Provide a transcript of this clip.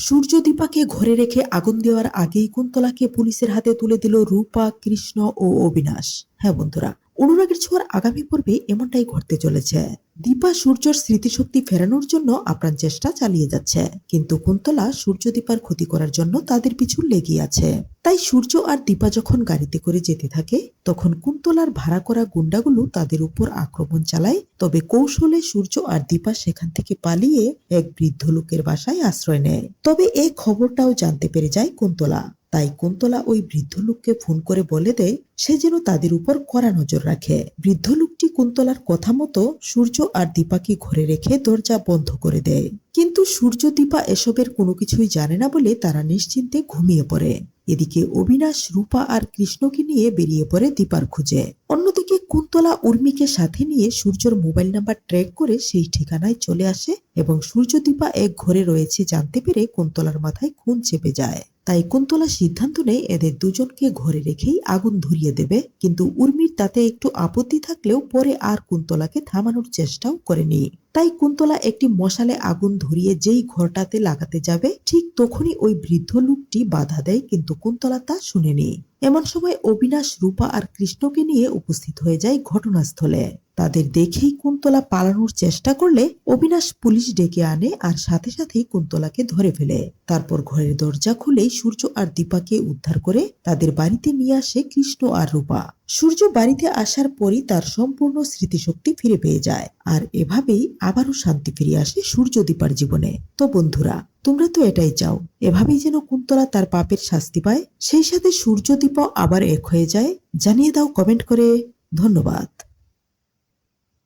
সূর্যদীপাকে ঘরে রেখে আগুন দেওয়ার আগেই কুন্তলাকে পুলিশের হাতে তুলে দিল রূপা, কৃষ্ণ ও অবিনাশ। হ্যাঁ বন্ধুরা অনুরাগের ছোঁয়ার আগামী পর্বে এমনটাই ঘটতে চলেছে। দীপা সূর্যর স্মৃতিশক্তি ফেরানোর জন্য আপ্রাণ চেষ্টা চালিয়ে যাচ্ছে। কিন্তু কুন্তলা সূর্য দীপার ক্ষতি করার জন্য তাদের পিছু লেগে আছে। তাই সূর্য আর দীপা যখন গাড়িতে করে যেতে থাকে, তখন কুন্তলার ভাড়া করা গুন্ডাগুলো তাদের উপর আক্রমণ চালায়। তবে কৌশলে সূর্য আর দীপা সেখান থেকে পালিয়ে এক বৃদ্ধ লোকের বাসায় আশ্রয় নেয়। তবে এই খবরটাও জানতে পেরে যায় কুন্তলা। তাই কুন্তলা ওই বৃদ্ধ লোককে ফোন করে বলে দেয়, সে যেন তাদের উপর কড়া নজর রাখে। বৃদ্ধ লোকটি কুন্তলার কথা মতো সূর্য আর দীপাকে ঘরে রেখে দরজা বন্ধ করে দেয়। কিন্তু সূর্য, দীপা এসবের কোনো কিছুই জানে না বলে তারা নিশ্চিন্তে ঘুমিয়ে পড়ে। এদিকে অবিনাশ, রূপা আর কৃষ্ণকে নিয়ে বেরিয়ে পড়ে দীপার খুঁজে। অন্যদিকে কুন্তলা উর্মিকে সাথে নিয়ে সূর্যর মোবাইল নাম্বার ট্র্যাক করে সেই ঠিকানায় চলে আসে এবং সূর্য, দীপা এক ঘরে রয়েছে জানতে পেরে কুন্তলার মাথায় খুন চেপে যায়। তাই কুন্তলা সিদ্ধান্ত নেয় এদের দুজনকে ঘরে রেখেই আগুন ধরিয়ে দেবে। কিন্তু উর্মির তাতে একটু আপত্তি থাকলেও পরে আর কুন্তলাকে থামানোর চেষ্টাও করেনি। তাই কুন্তলা একটি মশালে আগুন ধরিয়ে যেই ঘরটাতে লাগাতে যাবে, ঠিক তখনই ওই বৃদ্ধ লোকটি বাধা দেয়, কিন্তু কুন্তলা তা শুনেনি। এমন সময় অবিনাশ, রূপা আর কৃষ্ণকে নিয়ে উপস্থিত হয়ে যায় ঘটনাস্থলে। তাদের দেখেই কুন্তলা পালানোর চেষ্টা করলে অবিনাশ পুলিশ ডেকে আনে আর সাথে সাথেই কুন্তলাকে ধরে ফেলে। তারপর ঘরের দরজা খুলেই সূর্য আর দীপাকে উদ্ধার করে তাদের বাড়িতে নিয়ে আসে কৃষ্ণ আর রূপা। সূর্য বাড়িতে আসার পরই তার সম্পূর্ণ স্মৃতিশক্তি ফিরে পেয়ে যায় আর এভাবেই আবারও শান্তি ফিরে আসে সূর্য দীপার জীবনে। তো বন্ধুরা, তোমরা তো এটাই চাও, এভাবেই যেন কুন্তলা তার পাপের শাস্তি পায়। সেই সাথে সূর্য দীপাও আবার এক হয়ে যায়। জানিয়ে দাও কমেন্ট করে। ধন্যবাদ।